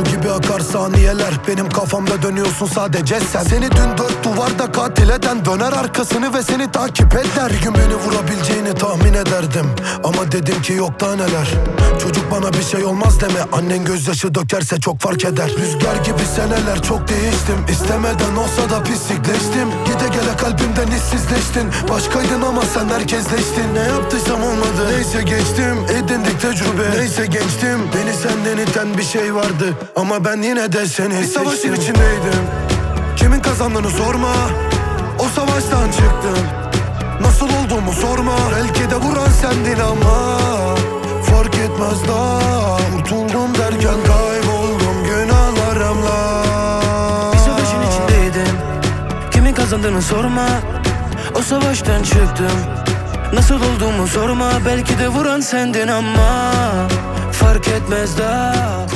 Su gibi akar saniyeler. Benim kafamda dönüyorsun sadece sen. Seni dün dört duvarda katil eden Döner arkasını ve seni takip eder. Gün beni vurabileceğini tahmin ederdim. Ama dedim ki yok daha neler. Çocuk bana bir şey olmaz deme. Annen gözyaşı dökerse çok fark eder. Rüzgar gibi seneler çok değiştim. İstemeden olsa da pislikleştim. Gide gele kalbimden hissizleştin. Başkaydın ama sen herkesleştin Ne yaptıysam olmadı Neyse geçtim edindik tecrübe. Neyse gençtim Beni senden iten bir şey vardı. Ama ben yine de seni Bir savaşın içindeydim. Kimin kazandığını sorma O savaştan çıktım. Nasıl olduğumu sorma Belki de vuran sendin ama Fark etmez daha Kurtuldum derken kayboldum günahlarımla. Bir savaşın içindeydim. Kimin kazandığını sorma O savaştan çıktım Nasıl olduğumu sorma Belki de vuran sendin ama Fark etmez daha